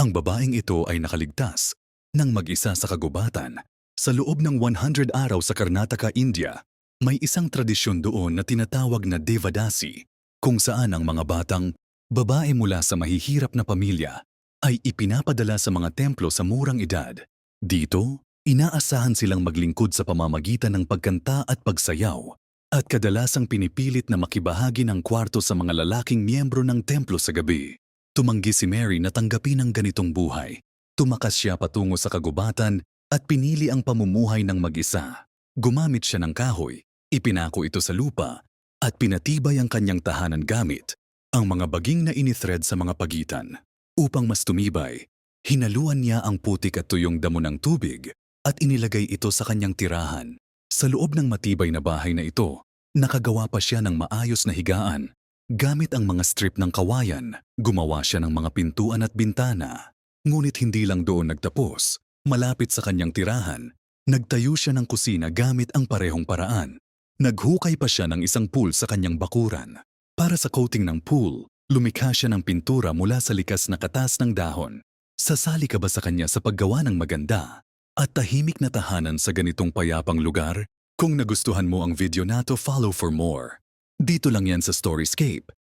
Ang babaeng ito ay nakaligtas nang mag-isa sa kagubatan. Sa loob ng 100 araw sa Karnataka, India, may isang tradisyon doon na tinatawag na Devadasi, kung saan ang mga batang babae mula sa mahihirap na pamilya ay ipinapadala sa mga templo sa murang edad. Dito, inaasahan silang maglingkod sa pamamagitan ng pagkanta at pagsayaw at kadalasang pinipilit na makibahagi ng kwarto sa mga lalaking miyembro ng templo sa gabi. Tumanggi si Mary na tanggapin ang ganitong buhay. Tumakas siya patungo sa kagubatan at pinili ang pamumuhay ng mag-isa. Gumamit siya ng kahoy, ipinako ito sa lupa, at pinatibay ang kanyang tahanan gamit ang mga baging na inithread sa mga pagitan. Upang mas tumibay, hinaluan niya ang putik at tuyong damo ng tubig at inilagay ito sa kanyang tirahan. Sa loob ng matibay na bahay na ito, nakagawa pa siya ng maayos na higaan. Gamit ang mga strip ng kawayan, gumawa siya ng mga pintuan at bintana. Ngunit hindi lang doon nagtapos. Malapit sa kanyang tirahan, nagtayo siya ng kusina gamit ang parehong paraan. Naghukay pa siya ng isang pool sa kanyang bakuran. Para sa coating ng pool, lumikha siya ng pintura mula sa likas na katas ng dahon. Sasali ka ba sa kanya sa paggawa ng maganda at tahimik na tahanan sa ganitong payapang lugar? Kung nagustuhan mo ang video na to, follow for more. Dito lang yan sa Storyscape.